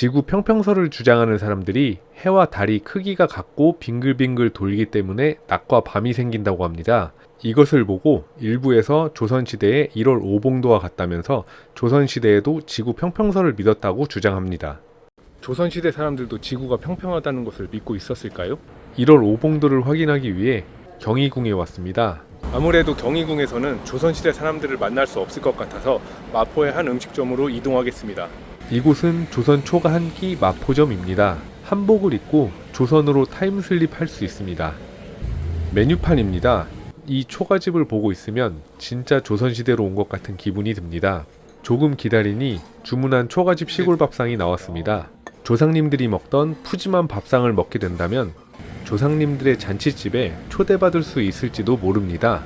지구 평평설을 주장하는 사람들이 해와 달이 크기가 같고 빙글빙글 돌기 때문에 낮과 밤이 생긴다고 합니다. 이것을 보고 일부에서 조선시대에 1월 오봉도와 같다면서 조선시대에도 지구 평평설을 믿었다고 주장합니다. 조선시대 사람들도 지구가 평평하다는 것을 믿고 있었을까요? 1월 오봉도를 확인하기 위해 경희궁에 왔습니다. 아무래도 경희궁에서는 조선시대 사람들을 만날 수 없을 것 같아서 마포의 한 음식점으로 이동하겠습니다. 이곳은 조선 초가 한끼 마포점입니다. 한복을 입고 조선으로 타임슬립 할 수 있습니다. 메뉴판입니다. 이 초가집을 보고 있으면 진짜 조선시대로 온 것 같은 기분이 듭니다. 조금 기다리니 주문한 초가집 시골 밥상이 나왔습니다. 조상님들이 먹던 푸짐한 밥상을 먹게 된다면 조상님들의 잔치집에 초대받을 수 있을지도 모릅니다.